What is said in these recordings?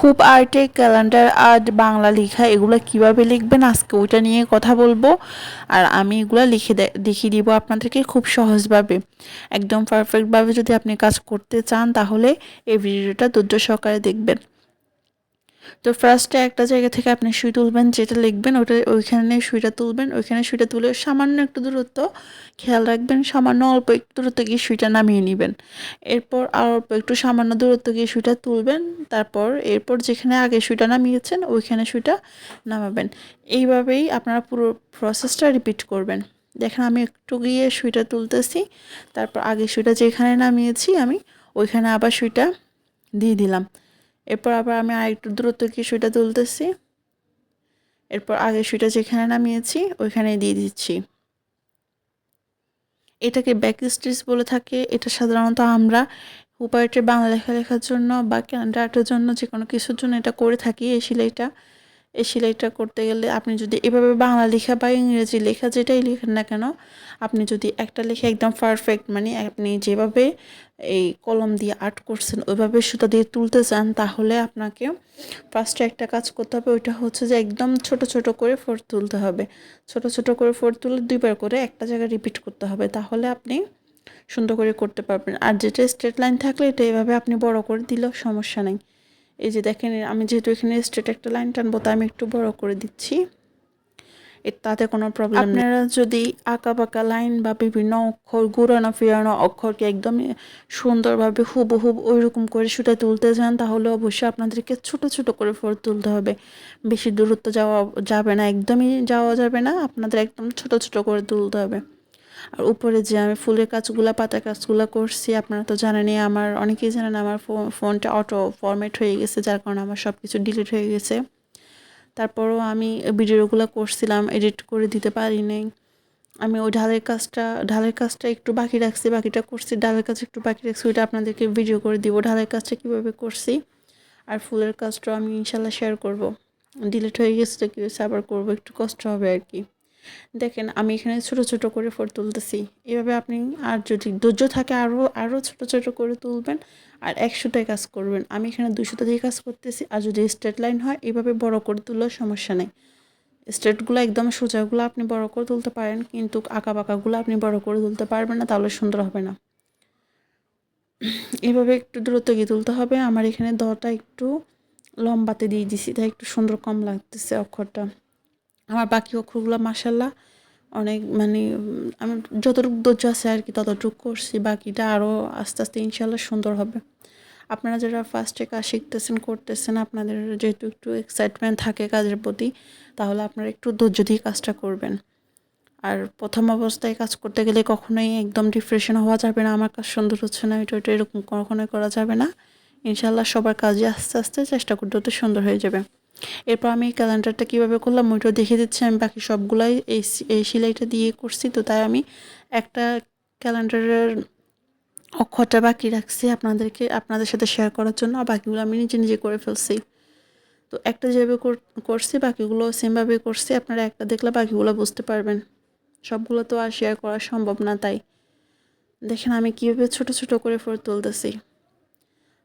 খুব আর্টে calendar, art, Bangla লেখা, এগুলো কীভাবে লিখবেন আজকে ওইটা নিয়ে কথা বলব। আর আমি এগুলো লিখে দেখিয়ে দিব আপনাদেরকে খুব সহজভাবে। একদম পারফেক্টভাবে যদি আপনি কাজ করতে চান, তাহলে এই ভিডিওটা ধৈর্য সহকারে দেখবেন। তো ফার্স্টে একটা জায়গা থেকে আপনি সুই তুলবেন, যেটা লিখবেন ওটা ওইখানে সুইটা তুলবেন, ওইখানে সুইটা তুলে সামান্য একটু দূরত্ব খেয়াল রাখবেন, সামান্য অল্প একটু দূরত্ব গিয়ে সুইটা নামিয়ে নেবেন। এরপর আর অল্প একটু সামান্য দূরত্ব গিয়ে সুইটা তুলবেন, তারপর এরপর যেখানে আগে সুইটা নামিয়েছেন ওইখানে সুইটা নামাবেন। এইভাবেই আপনারা পুরো প্রসেসটা রিপিট করবেন। দেখেন আমি একটু গিয়ে সুইটা তুলতেছি, তারপর আগে সুইটা যেখানে নামিয়েছি আমি, ওইখানে আবার সুইটা দিয়ে দিলাম। এরপর আবার আমি আরেকটু দূরত্ব গিয়ে সুইটা তুলতেছি। এরপর আগে সুইটা যেখানে নামিয়েছি ওইখানে দিয়ে দিচ্ছি। এটাকে ব্যাক স্টিচ বলে থাকে। এটা সাধারণত আমরা উপায়টে বাংলা লেখা লেখার জন্য বা ক্যালেন্ডার জন্য যে কোনো কিছুর জন্য এটা করে থাকি এই সেলাইটা। এই সেলাইটা করতে গেলে আপনি যদি এভাবে বাংলা লেখা বা ইংরেজি লেখা যেটাই লেখেন না কেন, আপনি যদি একটা লেখা একদম পারফেক্ট মানে আপনি যেভাবে এই কলম দিয়ে আর্ট করছেন, ওইভাবে সুতা দিয়ে তুলতে চান, তাহলে আপনাকে ফার্স্টে একটা কাজ করতে হবে, ওইটা হচ্ছে যে একদম ছোট ছোট করে ফোর তুলতে হবে। ছোট ছোট করে ফোর তুলে দুইবার করে একটা জায়গায় রিপিট করতে হবে, তাহলে আপনি সুন্দর করে করতে পারবেন। আর যেটা স্ট্রেট লাইন থাকলে এটা এভাবে আপনি বড় করে দিলেও সমস্যা নেই। এই যে দেখেন, আমি যেহেতু এখানে স্ট্রেট একটা লাইন টানবো, তাই আমি একটু বড় করে দিচ্ছি। তাতে কোনো প্রবলেম আপনারা যদি আঁকা বাঁকা লাইন বা বিভিন্ন অক্ষর, ঘুরানো ফিরানো অক্ষরকে একদম সুন্দরভাবে হুবহুব ওইরকম করে সুটা তুলতে চান, তাহলে অবশ্যই আপনাদেরকে ছোট ছোট করে ফোর তুলতে হবে। বেশি দূরত্ব যাওয়া যাবে না, একদমই যাওয়া যাবে না, আপনাদের একদম ছোট ছোট করে তুলতে হবে। আর উপরে যে আমি ফুলের কাজগুলা পাতা কাজগুলো করছি, আপনারা তো জানেনই, আমার, অনেকেই জানেন আমার ফোনটা অটো ফরম্যাট হয়ে গেছে, যার কারণে আমার সব কিছু ডিলিট হয়ে গেছে। তারপরও আমি ভিডিওগুলো করছিলাম এডিট করে দিতে পারি নাই। আমি ওই ঢালের কাজটা ঢালের কাজটা একটু বাকি রাখছি, বাকিটা করছি ডালের কাজ একটু বাকি রাখছি, ওইটা আপনাদেরকে ভিডিও করে দিব, ঢালের কাজটা কীভাবে করছি। আর ফুলের কাজটাও আমি ইনশাল্লাহ শেয়ার করব। ডিলিট হয়ে গেছে, তো কী হয়েছে, আবার করব, একটু কষ্ট হবে আর কি। দেখেন, আমি এখানে ছোট ছোট করে ফোর তুলতেছি। এভাবে আপনি আর যদি ধৈর্য থাকে আরও আরও ছোট ছোট করে তুলবেন আর একশোটায় কাজ করবেন। আমি এখানে দুশোটা দিয়ে কাজ করতেছি আর যদি স্ট্রেট লাইন হয়, এভাবে বড় করে তুললেও সমস্যা নেই। স্ট্রেটগুলো একদম সোজাগুলো আপনি বড় করে তুলতে পারেন, কিন্তু আঁকা বাঁকাগুলো আপনি বড় করে তুলতে পারবেন না, তাহলে সুন্দর হবে না। এভাবে একটু দূরত্ব গিয়ে তুলতে হবে। আমার এখানে দটা একটু লম্বাতে দিয়ে দিছি, তাই একটু সুন্দর কম লাগতেছে অক্ষরটা। আমার বাকি অক্ষরগুলো মাসাল্লাহ অনেক মানে আমি যতটুকু ধৈর্য আছে আর কি ততটুকু করছি, বাকিটা আরও আস্তে আস্তে ইনশাল্লাহ সুন্দর হবে। আপনারা যারা ফার্স্টে কাজ শিখতেছেন, করতেছেন, আপনাদের যেহেতু একটু এক্সাইটমেন্ট থাকে কাজের প্রতি, তাহলে আপনারা একটু ধৈর্য দিয়ে কাজটা করবেন। আর প্রথম অবস্থায় কাজ করতে গেলে কখনোই একদম ডিপ্রেশন হওয়া যাবে না, আমার কাজ সুন্দর হচ্ছে না, এটা ওটা এরকম কখনোই করা যাবে না। ইনশাল্লাহ সবার কাজে আস্তে আস্তে চেষ্টা করতে হতে সুন্দর হয়ে যাবে। এরপর আমি ক্যালেন্ডারটা কীভাবে করলাম ওইটাও দেখিয়ে দিচ্ছি, আমি বাকি সবগুলাই এই এই সেলাইটা দিয়ে করছি, তো তাই আমি একটা ক্যালেন্ডারের অক্ষরটা বাকি রাখছি আপনাদেরকে, আপনাদের সাথে শেয়ার করার জন্য, আর বাকিগুলো আমি নিজে নিজে করে ফেলছি। তো একটা যেভাবে কর- করছি, বাকিগুলো সেমভাবে করছি, আপনারা একটা দেখলে বাকিগুলো বুঝতে পারবেন। সবগুলো তো আর শেয়ার করা সম্ভব না তাই। দেখেন আমি কীভাবে ছোট ছোট করে ফোর তুলতেছি।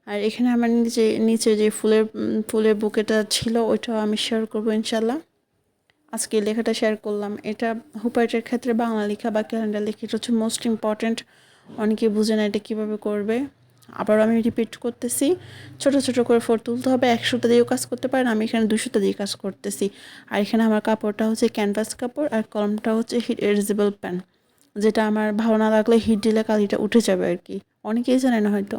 আর এখানে আমার নিচে নিচে যে ফুলের ফুলের বুকেটা ছিল, ওইটাও আমি শেয়ার করব ইনশাল্লাহ আজকে লেখাটা শেয়ার করলাম। এটা হুপাইটের ক্ষেত্রে বাংলা লেখা বা ক্যালেন্ডার লেখা, এটা হচ্ছে মোস্ট ইম্পর্ট্যান্ট অনেকে বুঝে না এটা কীভাবে করবে। আবার আমি রিপিট করতেছি। ছোট ছোট করে ফোর তুলতে হবে। একশোটা দিয়েও কাজ করতে পারেন, আমি এখানে দুশোটা দিয়ে কাজ করতেছি। আর এখানে আমার কাপড়টা হচ্ছে ক্যানভাস কাপড়, আর কলমটা হচ্ছে হিট এরিজেবল প্যান যেটা আমার ভালো না লাগলে হিট দিলে কালিটা উঠে যাবে আর কি। অনেকেই জানে না হয়তো।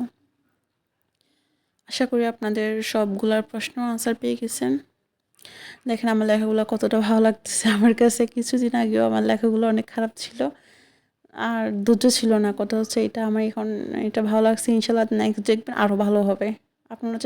আশা করি আপনাদের সবগুলার প্রশ্ন আনসার পেয়ে গেছেন। দেখেন আমার লেখাগুলো কতটা ভালো লাগতেছে। আমার কাছে কিছুদিন আগেও আমার লেখাগুলো অনেক খারাপ ছিল। আর ধৈর্য ছিল না। কথা হচ্ছে এটা আমার এখন, এটা ভালো লাগছে। ইনশাল্লাহ নেক্সট দেখবেন আরও ভালো হবে। আপনারা